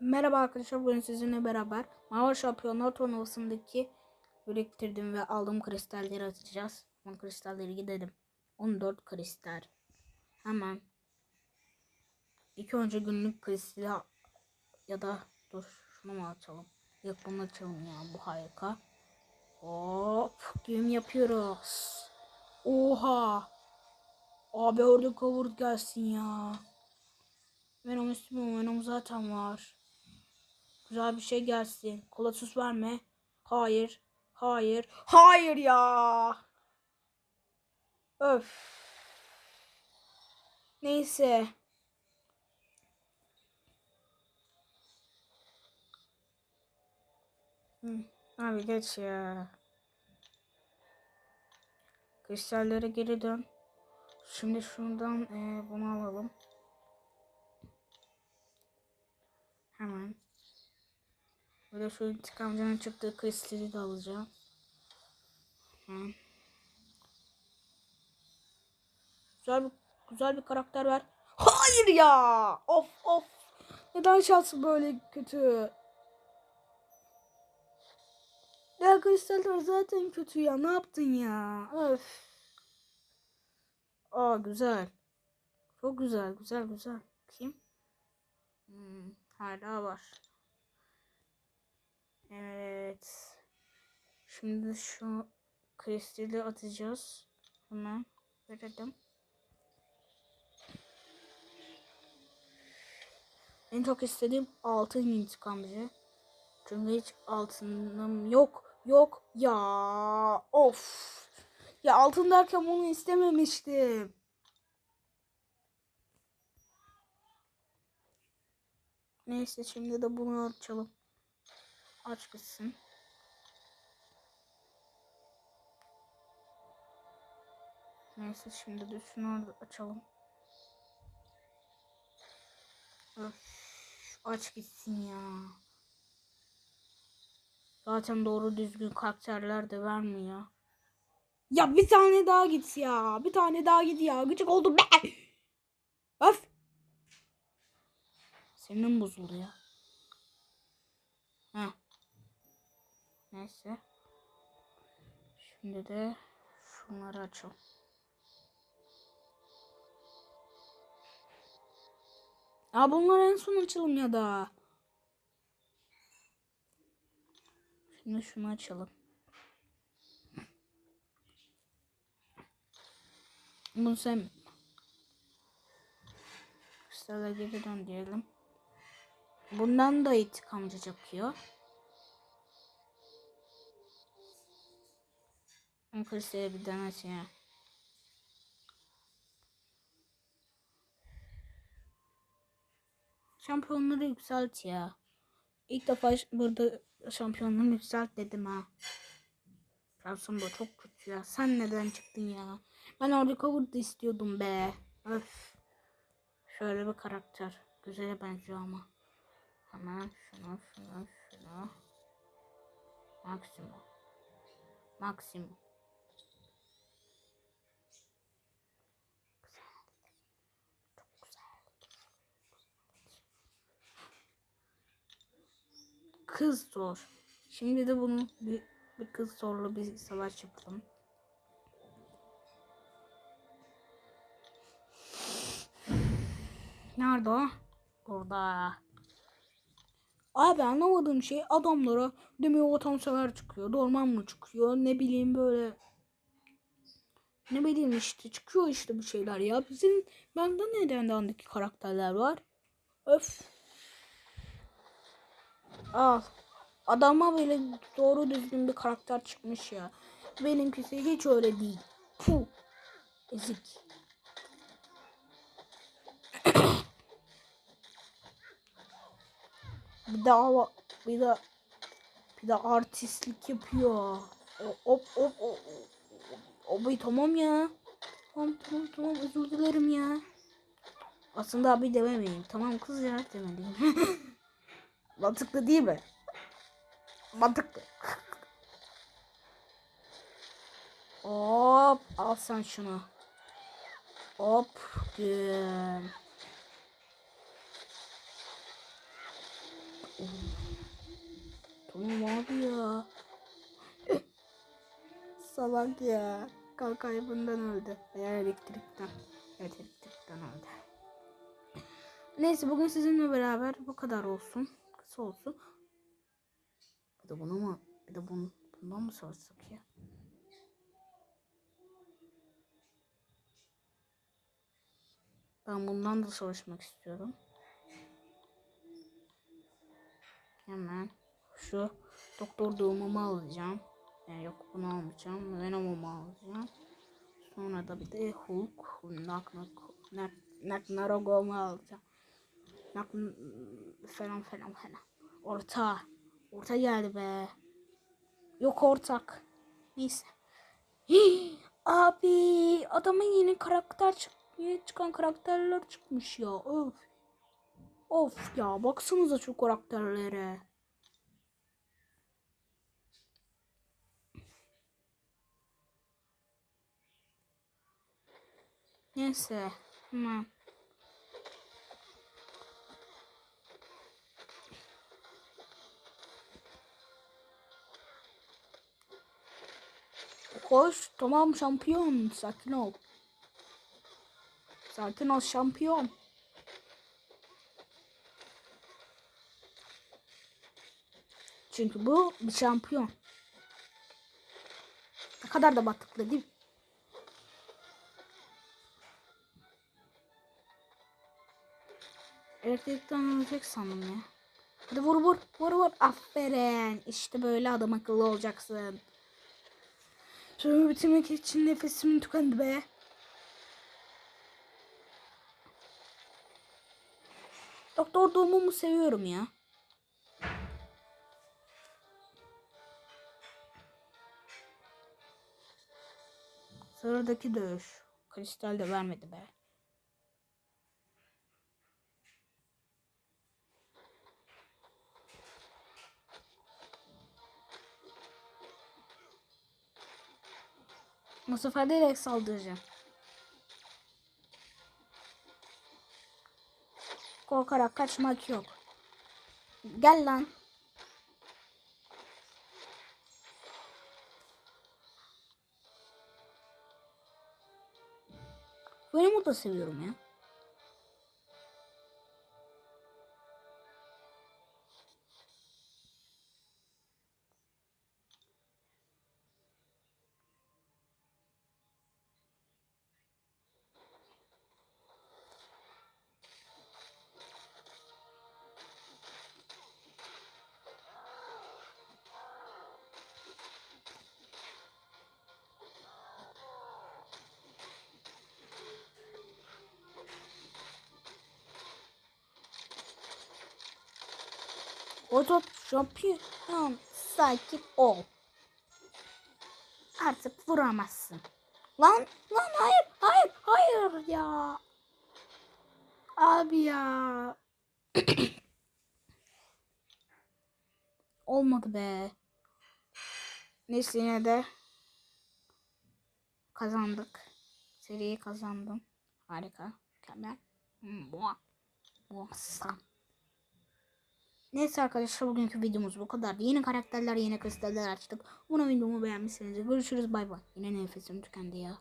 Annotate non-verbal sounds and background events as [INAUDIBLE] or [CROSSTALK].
Merhaba arkadaşlar bugün sizinle beraber Mavi Şampiyonlar turnuvasındaki biriktirdiğim ve aldığım kristalleri atacağız. Ama kristalleri gidelim. 14 kristal. Hemen. İlk önce günlük kristali ya da dur şunu mu açalım? Yok bunu açalım ya bu harika. Hop düğüm yapıyoruz. Oha. Abi orada kavur gelsin ya. Venom istiyorum. Venom zaten var. Güzel bir şey gelsin. Kola sus verme. Hayır. Hayır. Hayır ya. Öf. Neyse. Hı, Abi geç ya. Kristallere geri dön. Şimdi şundan eee, bunu alalım. Hemen. Böyle şu intikamcının çıktığı kristali de alacağım. Güzel bir, güzel bir karakter ver. Hayır ya. Of of. Neden şansı böyle kötü? Ya kristaller zaten kötü ya. Ne yaptın ya? Öf. Aa güzel. Çok güzel, güzel, güzel. Kim? Hmm, hala var. Evet. Şimdi şu kristali atacağız. Hemen verelim. En çok istediğim altın intikamcı. Çünkü hiç altınım yok. Yok ya. Of. Ya altın derken bunu istememiştim. Neyse şimdi de bunu açalım. Aç gitsin. Neyse şimdi de şunu açalım. Öf, aç gitsin ya. Zaten doğru düzgün karakterler de vermiyor. Ya bir tane daha git ya. Bir tane daha git ya. Gıcık oldum be. Öf. Senin bozuldu ya. Heh. Neyse. Şimdi de şunları açalım. Ya bunları en son açalım ya da. Şimdi şunu açalım. Bunu sen Kristale geri dön diyelim. Bundan da intikamcı yapıyor. Ama kristale bir denesin ya. Şampiyonları yükselt ya. İlk defa burada şampiyonluğu yükselt dedim ha. Trabzon da çok kötü ya. Sen neden çıktın ya? Ben orada cover da istiyordum be. Öf. Şöyle bir karakter. Güzele benziyor ama. Hemen şunu şunu şunu. Maksimum. Maksimum. Kız zor. Şimdi de bunu bir, bir kız zorlu bir savaş yapalım. Nerede o? Burada. Abi anlamadığım şey adamlara demiyor vatansever çıkıyor. Dorman mı çıkıyor? Ne bileyim böyle. Ne bileyim işte çıkıyor işte bir şeyler ya. Bizim bende neden dandaki karakterler var? Öf. Al. Adama böyle doğru düzgün bir karakter çıkmış ya. Benimkisi hiç öyle değil. Puh. Ezik. [COUGHS] bir daha bir de bir de artistlik yapıyor. O- Hop hop hop. Abi tamam ya. Tamam tamam tamam özür dilerim ya. Aslında abi dememeyeyim. Tamam kız ya demeliyim. [LAUGHS] Mantıklı değil mi? Mantıklı. Hop al sen şunu. Hop. Güm. Tamam abi ya. Salak ya. Kalk kaybından öldü. Veya elektrikten. Evet elektrikten öldü. Neyse bugün sizinle beraber bu kadar olsun. Kısa olsun. Bir de bunu mu? Bir de bunu, bundan mı sorsak ya? Ben bundan da savaşmak istiyorum. Hemen şu doktor doğumumu alacağım. Yani yok bunu almayacağım. Venom'umu alacağım. Sonra da bir de Hulk, Nak Nak Nak Narogo'mu alacağım. Nak falan falan falan. Orta. Orta geldi be. Yok ortak. Neyse. [GASPS] Abi adamın yeni karakter çık yeni çıkan karakterler çıkmış ya. Öf. Of ya baksanıza şu karakterlere. Neyse. Hemen. Koş. Tamam şampiyon. Sakin ol. Sakin ol şampiyon. Çünkü bu bir şampiyon. Ne kadar da batıklı değil mi? Elektrikten ölecek sandım ya. Hadi vur vur vur vur. Aferin. İşte böyle adam akıllı olacaksın. Sürümü bitirmek için nefesimin tükendi be. Doktor doğumumu seviyorum ya. Sıradaki dövüş. Kristal de vermedi be. Bu sefer direkt saldıracağım. Korkarak kaçmak yok. Gel lan. Venom'u da seviyorum ya. Oto şampiyon sakin ol. Artık vuramazsın. Lan lan hayır hayır hayır ya. Abi ya. [COUGHS] Olmadı be. Neyse yine de kazandık. Seriyi kazandım. Harika. Mükemmel. Hmm, Muah. Neyse arkadaşlar bugünkü videomuz bu kadar. Yeni karakterler, yeni kristaller açtık. Umarım videomu beğenmişsinizdir. Görüşürüz bay bay. Yine nefesim tükendi ya.